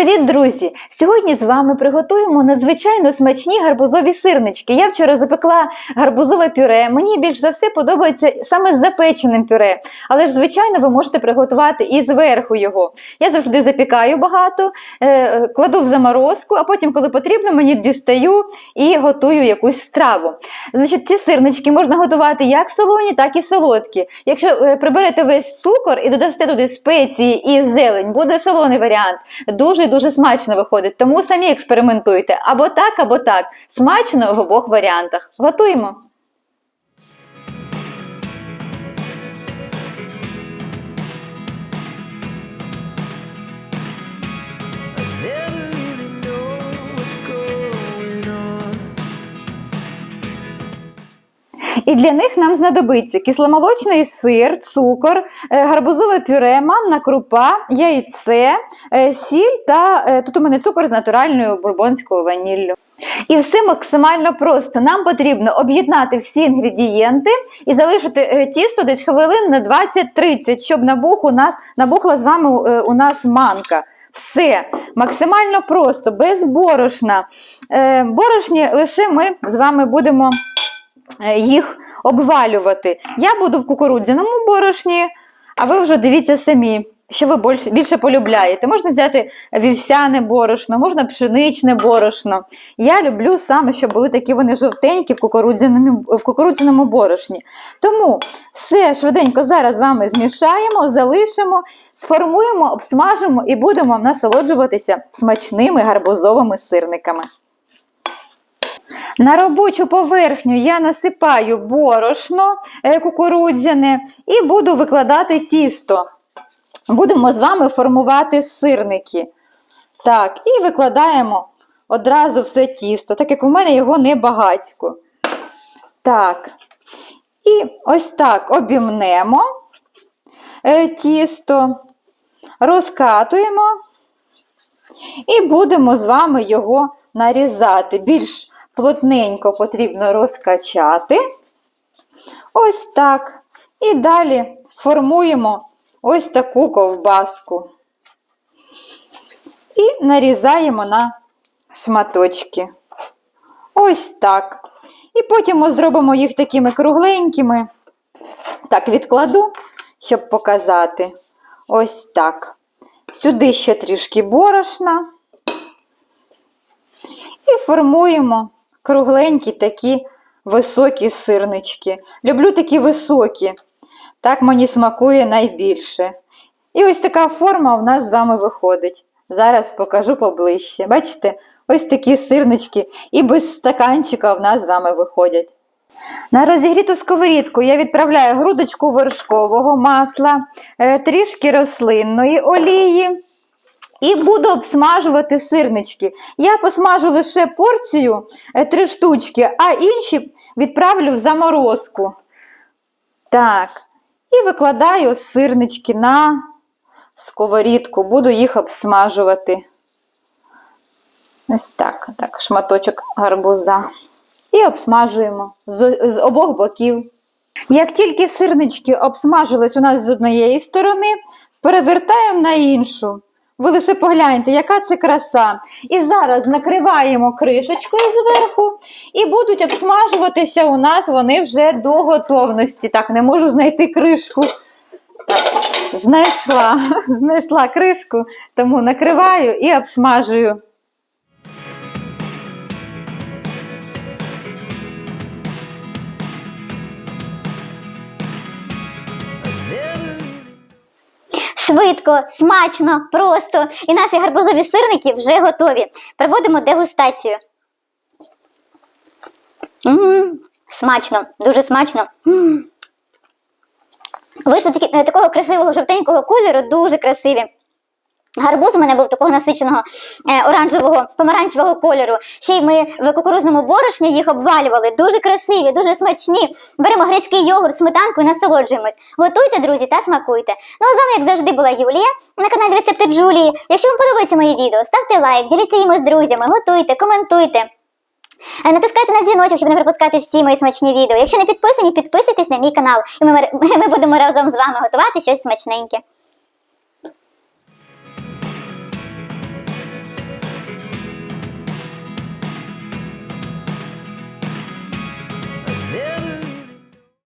Привіт, друзі! Сьогодні з вами приготуємо надзвичайно смачні гарбузові сирнички. Я вчора запекла гарбузове пюре. Мені більш за все подобається саме з запеченим пюре. Але ж, звичайно, ви можете приготувати і зверху його. Я завжди запікаю багато, е, кладу в заморозку, а потім, коли потрібно, мені дістаю і готую якусь страву. Значить, ці сирнички можна готувати як солоні, так і солодкі. Якщо е, приберете весь цукор і додасте туди спеції і зелень, буде солоний варіант. Дуже дуже смачно виходить. Тому самі експериментуйте або так, або так. Смачно в обох варіантах. Готуємо. І для них нам знадобиться кисломолочний сир, цукор, е, гарбузове пюре, манна крупа, яйце, е, сіль та е, тут у мене цукор з натуральною бурбонською ваніллю. І все максимально просто. Нам потрібно об'єднати всі інгредієнти і залишити тісто десь хвилин на 20-30, щоб набух у нас, набухла з вами у нас манка. Все максимально просто, без борошна. Борошні лише ми з вами будемо їх обвалювати. Я буду в кукурудзяному борошні, а ви вже дивіться самі, що ви більше, більше полюбляєте. Можна взяти вівсяне борошно, можна пшеничне борошно. Я люблю саме, щоб були такі вони жовтенькі в кукурудзяному, в кукурудзяному борошні. Тому все швиденько зараз з вами змішаємо, залишимо, сформуємо, обсмажимо і будемо насолоджуватися смачними гарбузовими сирниками. На робочу поверхню я насипаю борошно е, кукурудзяне і буду викладати тісто. Будемо з вами формувати сирники. Так, і викладаємо одразу все тісто, так як у мене його не багацько. Так. І ось так обімнемо е, тісто, розкатуємо і будемо з вами його нарізати. Більш плотненько потрібно розкачати. Ось так. І далі формуємо ось таку ковбаску. І нарізаємо на шматочки. Ось так. І потім ми зробимо їх такими кругленькими. Так, відкладу, щоб показати. Ось так. Сюди ще трішки борошна. І формуємо кругленькі такі високі сирнички. Люблю такі високі. Так мені смакує найбільше. І ось така форма у нас з вами виходить. Зараз покажу поближче. Бачите, ось такі сирнички і без стаканчика в нас з вами виходять. На розігріту сковорідку я відправляю грудочку вершкового масла, е, трішки рослинної олії. І буду обсмажувати сирнички. Я посмажу лише порцію е, три штучки, а інші відправлю в заморозку. Так, і викладаю сирнички на сковорідку, буду їх обсмажувати. Ось так, так, шматочок гарбуза. І обсмажуємо з, з обох боків. Як тільки сирнички обсмажились у нас з однієї сторони, перевертаємо на іншу. Ви лише погляньте, яка це краса. І зараз накриваємо кришечкою зверху і будуть обсмажуватися у нас вони вже до готовності. Так, не можу знайти кришку. Знайшла, знайшла кришку, тому накриваю і обсмажую. Швидко, смачно, просто. І наші гарбузові сирники вже готові. Проводимо дегустацію. м смачно, дуже смачно. м Вийшли такі, е, такого красивого жовтенького кольору, дуже красиві. Гарбуз у мене був такого насиченого е, оранжевого, помаранчевого кольору. Ще й ми в кукурудзному борошні їх обвалювали. Дуже красиві, дуже смачні. Беремо грецький йогурт, сметанку і насолоджуємось. Готуйте, друзі, та смакуйте. Ну а з вами, як завжди, була Юлія на каналі Рецепти Джулії. Якщо вам подобається моє відео, ставте лайк, діліться їм з друзями, готуйте, коментуйте. Е, Натискайте на дзвіночок, щоб не пропускати всі мої смачні відео. Якщо не підписані, підписуйтесь на мій канал, і ми, ми будемо разом з вами готувати щось смачненьке.